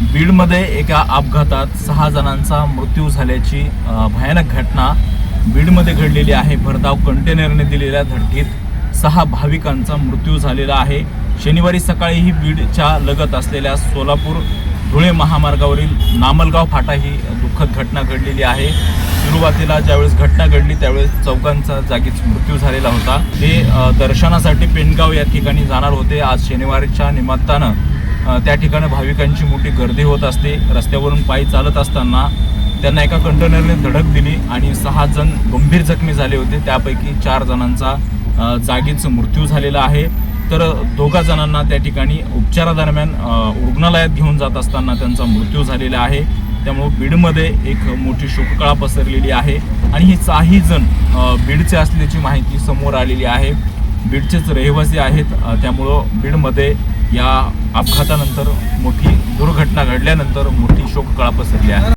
बीडमध्ये एका अपघातात सहा जणांचा मृत्यू झाल्याची भयानक घटना बीडमध्ये घडलेली आहे. भरधाव कंटेनरने दिलेल्या धडकीत सहा भाविकांचा मृत्यू झालेला आहे. शनिवारी सकाळी ही बीडच्या लगत असलेल्या सोलापूर धुळे महामार्गावरील नामलगाव फाटा ही दुःखद घटना घडलेली आहे. सुरुवातीला ज्यावेळेस घटना घडली त्यावेळेस चौघांचा जागीच मृत्यू झालेला होता. ते दर्शनासाठी पेनगाव या ठिकाणी जाणार होते. आज शनिवारीच्या निमित्तानं त्या ठिकाणी भाविकांची मोठी गर्दी होत असते. रस्त्यावरून पायी चालत असताना त्यांना एका कंटेनरने धडक दिली आणि सहा जण गंभीर जखमी झाले होते. त्यापैकी चार जणांचा जागीच मृत्यू झालेला आहे. तर दोघा जणांना त्या ठिकाणी उपचारादरम्यान रुग्णालयात घेऊन जात असताना त्यांचा मृत्यू झालेला आहे. त्यामुळे बीडमध्ये एक मोठी शोककळा पसरलेली आहे आणि हे चारही जण बीडचे असल्याची माहिती समोर आलेली आहे. बीडचेच रहिवासी आहेत. त्यामुळं बीडमध्ये या अपघातानंतर मोठी दुर्घटना घडल्यानंतर मोठी शोककळा पसरली आहे.